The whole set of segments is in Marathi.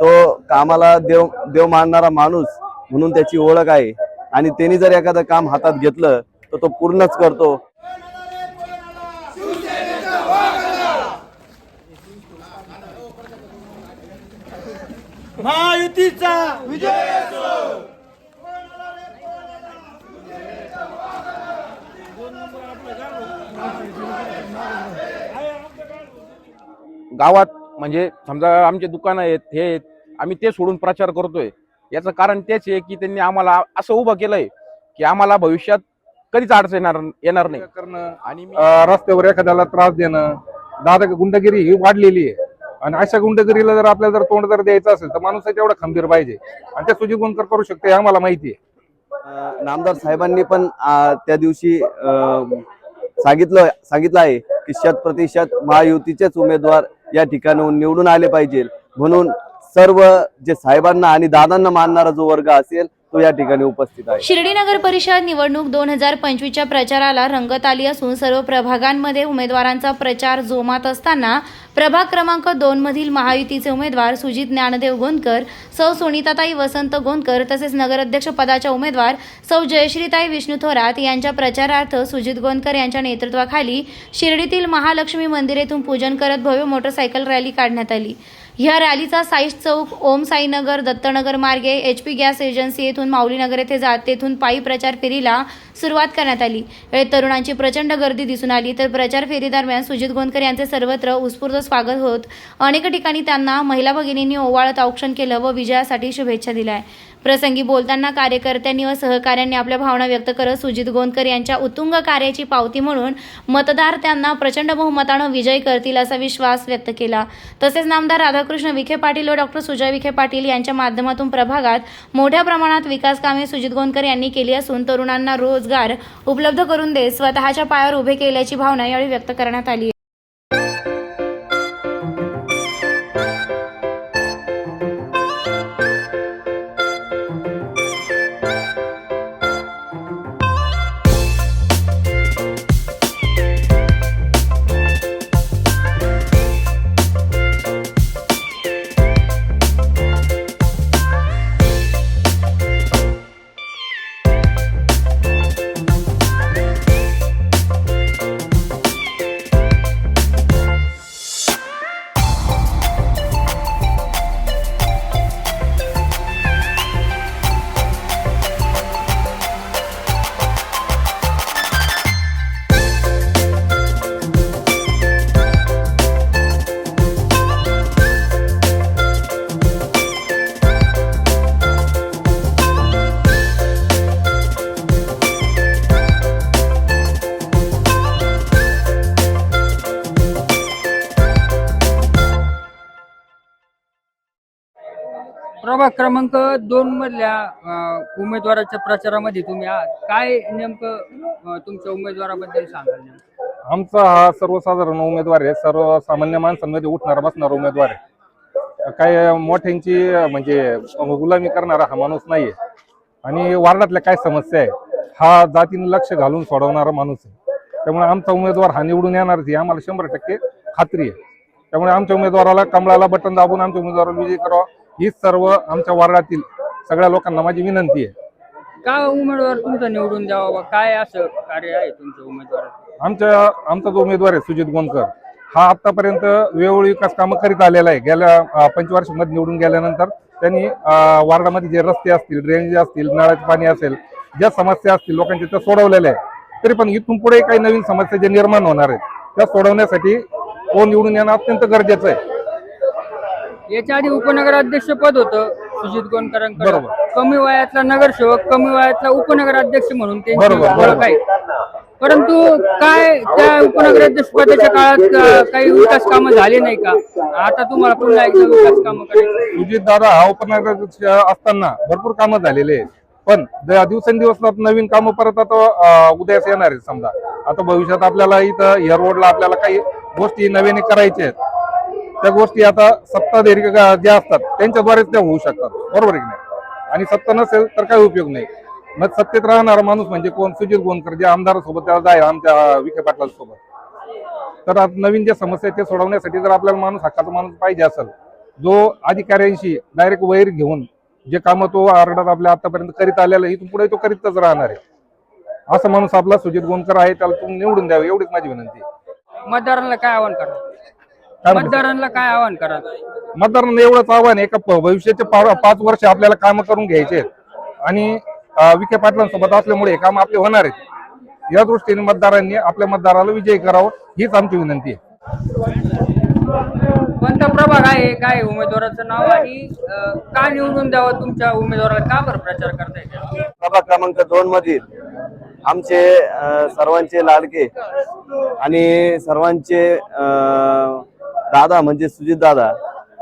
तो कामाला देव देव मानणारा माणूस म्हणून त्याची ओळख आहे. आणि त्यांनी जर एखादं काम हातात घेतलं तर तो पूर्णच करतो. महायुतीचा विजय गावात म्हणजे समजा आमचे दुकानं आहेत हे आहेत आम्ही ते सोडून प्रचार करतोय. याचं कारण तेच आहे की त्यांनी आम्हाला असं उभं केलंय की आम्हाला भविष्यात कधीच अडचण येणार येणार नाही. करणं आणि रस्त्यावर एखाद्याला त्रास देणं दादा गुंडगिरी ही वाढलेली आहे. आणि अशा गुंडगिरीला जर आपल्याला जर तोंड जर द्यायचं असेल तर माणूस तेवढा खंबीर पाहिजे. आणि ते सुजित गुणकर करू शकते हे आम्हाला माहिती आहे. नामदार साहेबांनी पण त्या दिवशी सांगितलं सांगितलं आहे की शत प्रतिशत महायुतीचेच उमेदवार या ठिकाणाहून निवडून आले पाहिजे. म्हणून सर्व जे साहेबांना आणि दादांना मानणारा जो वर्ग असेल तो या ठिकाणी उपस्थित आहे. शिर्डी नगर परिषद निवडणूक दोन हजार पंचवीसच्या प्रचाराला रंगत आली असून सर्व प्रभागांमध्ये उमेदवारांचा प्रचार जोमात असताना प्रभाग क्रमांक दोन मधील महायुतीचे उमेदवार सुजित ज्ञानदेव गोंदकर सौ सुनीताताई वसंत गोंदकर तसेच नगराध्यक्ष पदाच्या उमेदवार सौ जयश्रीताई विष्णू थोरात यांच्या प्रचारार्थ सुजित गोंदकर यांच्या नेतृत्वाखाली शिर्डीतील महालक्ष्मी मंदिर येथून पूजन करत भव्य मोटरसायकल रॅली काढण्यात आली. या रॅलीचा साईश चौक ओम साईनगर दत्तनगर मार्गे एच पी गॅस एजन्सी येथून माऊलीनगर येथे जात तेथून पायी प्रचार फेरीला सुरुवात करण्यात आली. वेळेत तरुणांची प्रचंड गर्दी दिसून आली. तर प्रचार फेरीदरम्यान सुजित गोंदकर यांचे सर्वत्र उत्स्फूर्त स्वागत होत. अनेक ठिकाणी त्यांना महिला भगिनींनी ओवाळत औक्षण केलं व विजयासाठी शुभेच्छा दिल्या. प्रसंगी बोलताना कार्यकर्त्यांनी व सहकाऱ्यांनी आपल्या भावना व्यक्त करत सुजित गोंदकर यांच्या उत्तुंग कार्याची पावती म्हणून मतदार त्यांना प्रचंड बहुमतानं विजय करतील असा विश्वास व्यक्त केला. तसेच नामदार राधाकृष्ण विखे पाटील व डॉक्टर सुजय विखे पाटील यांच्या माध्यमातून प्रभागात मोठ्या प्रमाणात विकास कामे सुजित गोंदकर यांनी केली असून तरुणांना रोजगार उपलब्ध करून देत स्वतःच्या पायावर उभे केल्याची भावना यावेळी व्यक्त करण्यात आली प्रभाग क्रमांक दोन मधल्या अं, उमेदवाराच्या प्रचारामध्ये तुम्ही आहात. काय नेमकं अं, तुमच्या उमेदवाराबद्दल सांगाल नेमकं? आमचा हा सर्वसाधारण उमेदवार आहे. सर्वसामान्य माणसांमध्ये उठणारा बसणारा उमेदवार आहे. काय मोठ्यांची म्हणजे गुलामी करणारा हा माणूस नाहीये. आणि वार्डातल्या काय समस्या आहे हा जातीने लक्ष घालून सोडवणारा माणूस आहे. त्यामुळे आमचा उमेदवार हा निवडून येणार ही आम्हाला शंभर टक्के खात्री आहे. त्यामुळे आमच्या उमेदवाराला कमळाला बटन दाबून आमच्या उमेदवाराला विजय करावा. हीच सर्व आमच्या वार्डातील सगळ्या लोकांना माझी विनंती आहे. का उमेदवार तुमचा निवडून द्यावा? बा? काय असं कार्य आहे तुमच्या उमेदवाराचं आमच्या आमचा जो उमेदवार आहे सुजित गोंदकर हा आतापर्यंत वेळोवेळी विकास कामं करीत आलेला आहे. गेल्या पंचवार्षिकमध्ये निवडून गेल्यानंतर त्यांनी अं, वार्डामध्ये जे रस्ते असतील ड्रेनेज असतील नळाचे पाणी असेल ज्या समस्या असतील लोकांच्या त्या सोडवलेल्या आहे तरी पण इथून पुढे काही नवीन समस्या ज्या निर्माण होणार आहेत त्या सोडवण्यासाठी तो निवडून येणं अत्यंत गरजेचं आहे. याच्या आधी उपनगराध्यक्ष पद होतं सुजित गोंडकरांकडे. बरोबर. कमी वयातला नगरसेवक कमी वयातला उपनगराध्यक्ष म्हणून त्यांची बरोबर, ओळख बरोबर. आहे. परंतु काय त्या उपनगराध्यक्ष पदाच्या काळात अं, काही विकास कामं झाले नाही का? आता तुम्हाला पुन्हा एकदा विकास कामं करायची. सुजित दादा हा उपनगराध्यक्ष असताना भरपूर कामं झालेले आहेत. पण द- दिवसेंदिवस नवीन कामं परत आता अं, उदयास येणार आहेत समजा. आता भविष्यात आपल्याला इथं या रोडला आपल्याला काही गोष्टी नव्याने करायच्या आहेत. त्या गोष्टी आता सत्ता दीर्घ ज्या असतात त्यांच्याद्वारेच त्या होऊ शकतात. बरोबर आहे की नाही? आणि सत्ता नसेल तर काही उपयोग नाही. मग सत्तेत राहणारा माणूस म्हणजे कोण? सुजित गोंदकर जे आमदारासोबत त्याला जाईल आमच्या विखे पाटलांसोबत. तर आता नवीन ज्या समस्या ते सोडवण्यासाठी जर आपल्याला माणूस हक्काचा माणूस पाहिजे असेल जो अधिकाऱ्यांशी डायरेक्ट वैर घेऊन जे कामं तो आरडत आपल्या आतापर्यंत करीत आलेलं इथून पुढे तो करीतच राहणार आहे. असा माणूस आपला सुजित गोंदकर आहे त्याला तुम्ही निवडून द्यावे एवढीच माझी विनंती मतदारांना काय आवाहन करणार? मतदारांना काय आवाहन करा मतदारांना एवढंच आव्हान आहे का प- भविष्याचे पा- पाच वर्ष आपल्याला काम करून घ्यायचे आहेत. आणि अं, विखे पाटलांसोबत असल्यामुळे हे काम आपले होणार आहेत. या दृष्टीने मतदारांनी आपल्या मतदाराला विजयी करावं हीच आमची विनंती आहे. कोणता प्रभाग आहे? काय उमेदवाराचं नाव? आणि अं, का निवडून द्यावं तुमच्या उमेदवाराला? का बरं प्रचार करता येते प्रभाग क्रमांक दोन मधील आमचे अ, सर्वांचे लाडके आणि सर्वांचे अ, दादा म्हणजे सुजित दादा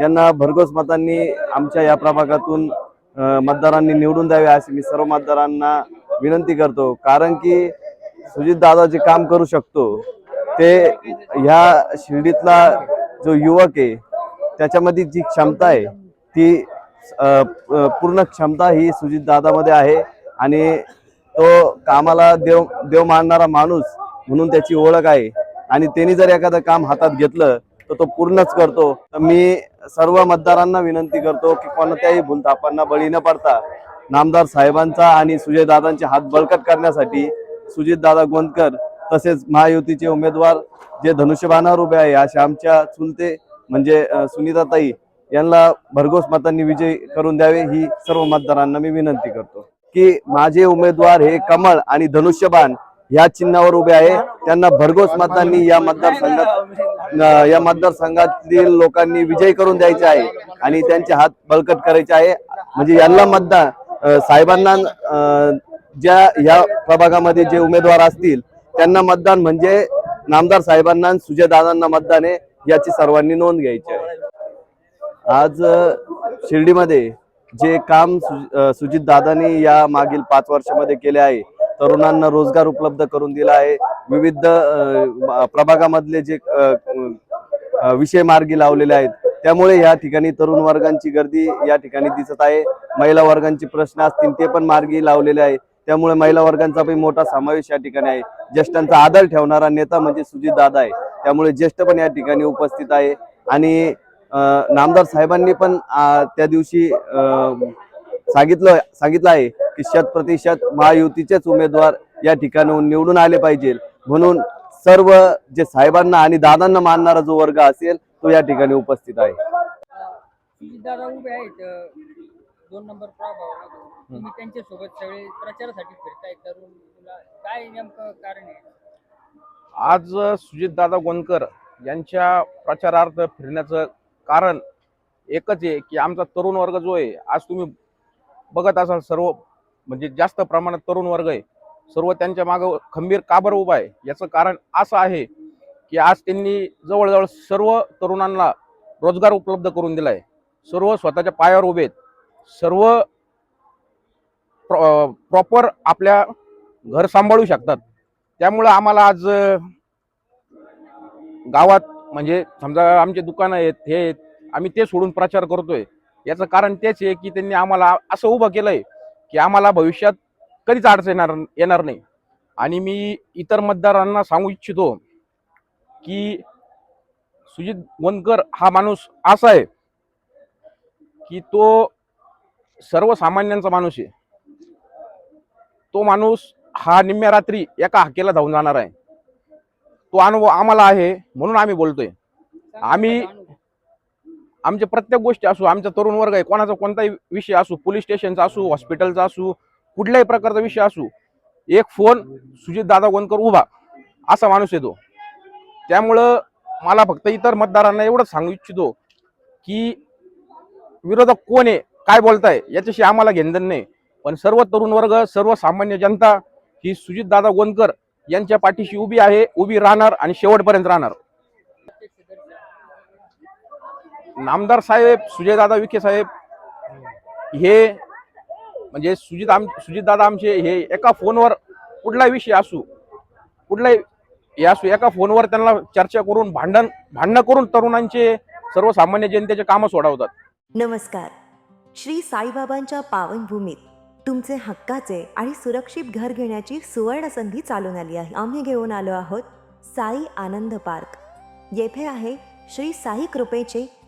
यांना भरघोस मतांनी आमच्या या प्रभागातून मतदारांनी निवडून द्यावे असे मी सर्व मतदारांना विनंती करतो. कारण की सुजित दादा जे काम करू शकतो ते ह्या शिर्डीतला जो युवक आहे त्याच्यामध्ये जी क्षमता आहे ती पूर्ण क्षमता ही सुजित दादामध्ये आहे आणि तो कामाला देव देव मानणारा माणूस म्हणून त्याची ओळख आहे. आणि त्यांनी जर एखादं काम हातात घेतलं तर तो पूर्णच करतो. तर मी सर्व मतदारांना विनंती करतो की कोणत्याही भूलतापांना बळी न पडता नामदार साहेबांचा आणि सुजयदादांचे हात बळकट करण्यासाठी सुजित दादा गोंदकर तसेच महायुतीचे उमेदवार जे धनुष्यबाणावर उभे आहे असे आमच्या चुलते म्हणजे सुनीताताई यांना भरघोस मतांनी विजय करून द्यावे ही सर्व मतदारांना मी विनंती करतो. की माझे उमेदवार हे कमळ आणि धनुष्यबाण या चिन्हावर उभे आहे. त्यांना भरघोस मतांनी या मतदारसंघात या मतदारसंघातील लोकांनी विजय करून द्यायचे आहे आणि त्यांचे हात बळकट करायचे आहे. म्हणजे यांना मतदान साहेबांना ज्या या प्रभागामध्ये जे उमेदवार असतील त्यांना मतदान म्हणजे नामदार साहेबांना आणि सुजय दादांना मतदान आहे याची सर्वांनी नोंद घ्यायची आहे. आज शिर्डीमध्ये जे काम सुजित दादांनी या मागील पाच वर्षामध्ये केले आहे तरुणांना रोजगार उपलब्ध करून दिला आहे. विविध प्रभागामधले जे विषय मार्गी लावलेले आहेत. त्यामुळे या ठिकाणी तरुण वर्गांची गर्दी या ठिकाणी दिसत आहे. महिला वर्गांचे प्रश्न असतील ते पण मार्गी लावलेले आहे. त्यामुळे महिला वर्गांचा पण मोठा समावेश या ठिकाणी आहे. ज्येष्ठांचा आदर ठेवणारा नेता म्हणजे सुजित दादा आहे. त्यामुळे ज्येष्ठ पण या ठिकाणी उपस्थित आहे. आणि नामदार साहेबांनी पण त्या दिवशी सांगितलं सांगितलं आहे. की शत प्रतिशत महायुतीचेच उमेदवार या ठिकाणाहून निवडून आले पाहिजे. म्हणून सर्व जे साहेबांना आणि दादांना मानणारा जो वर्ग असेल तो या ठिकाणी उपस्थित आहे. दादा उभे आहेत अं, दोन नंबर प्रभागावर तुम्ही त्यांच्यासोबत सगळे प्रचारासाठी फिरताय तरुण मुलं. काय नेमकं कारण आहे? आज सुजितदादा गोंदकर यांच्या प्रचारार्थ फिरण्याचं कारण एकच आहे की आमचा तरुण वर्ग जो आहे आज तुम्ही बघत असाल सर्व म्हणजे जास्त प्रमाणात तरुण वर्ग आहे. सर्व त्यांच्या मागं खंबीर काबर उभा आहे? याचं कारण असं आहे की आज त्यांनी जवळजवळ सर्व तरुणांना रोजगार उपलब्ध करून दिला आहे सर्व स्वतःच्या पायावर उभे आहेत. सर्व प्रॉपर आपल्या घर सांभाळू शकतात. त्यामुळं आम्हाला आज गावात म्हणजे समजा आमचे दुकानं आहेत हे आहेत आम्ही ते सोडून प्रचार करतोय. याचं कारण तेच आहे की त्यांनी आम्हाला असं उभं केलंय की आम्हाला भविष्यात कधीच अडचण येणार येणार नाही. आणि मी इतर मतदारांना सांगू इच्छितो की सुजित वनकर हा माणूस असा आहे की तो सर्वसामान्यांचा माणूस आहे. तो माणूस हा निम्म्या रात्री एका हाकेला धावून जाणार आहे. तो अनुभव आम्हाला आहे म्हणून आम्ही बोलतोय. आम्ही- आमच्या प्रत्येक गोष्टी असू आमचा तरुण वर्ग आहे कोणाचा कोणताही विषय असू पोलीस स्टेशनचा असू हॉस्पिटलचा असू कुठल्याही प्रकारचा विषय असू एक फोन सुजित दादा गोंदकर उभा असा माणूस येतो. त्यामुळं मला फक्त इतर मतदारांना एवढंच सांगू इच्छितो की विरोधक कोण आहे काय बोलताय याच्याशी आम्हाला घेणदेण नाही. पण सर्व तरुण वर्ग सर्वसामान्य जनता ही सुजित दादा गोंदकर यांच्या पाठीशी उभी आहे उभी राहणार आणि शेवटपर्यंत राहणार. नामदार साहेब सुजयदादा विखे साहेब हे म्हणजे सुजित आम सुजितदादा आमचे हे एका फोनवर कुठलाही विषय असू कुठलाही हे असू एका फोनवर त्यांना चर्चा करून भांडण भांडणं करून तरुणांचे सर्वसामान्य जनतेचे कामं सोडवतात. नमस्कार. श्री साईबाबांच्या पावनभूमीत तुमचे हक्काचे आणि सुरक्षित घर घेण्याची सुवर्ण संधी चालून आली आहे. आम्ही घेऊन आलो आहोत साई आनंद पार्क. येथे आहे श्री साई कृपेचे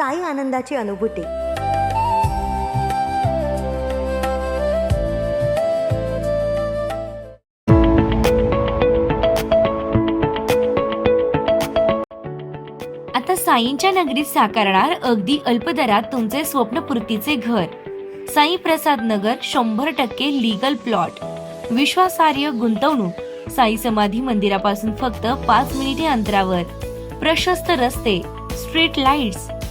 साई आनंदाची अनुभूती. आता साईंच्या नगरीत साकारणार अगदी अल्पदरात तुमचे स्वप्नपूर्तीचे घर. साई प्रसाद नगर शंभर टक्के लीगल प्लॉट विश्वासार्ह गुंतवणूक. साई समाधी मंदिरापासून फक्त पाच मिनिटे अंतरावर. प्रशस्त रस्ते स्ट्रीट लाईट्स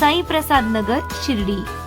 साई प्रसाद नगर शिर्डी.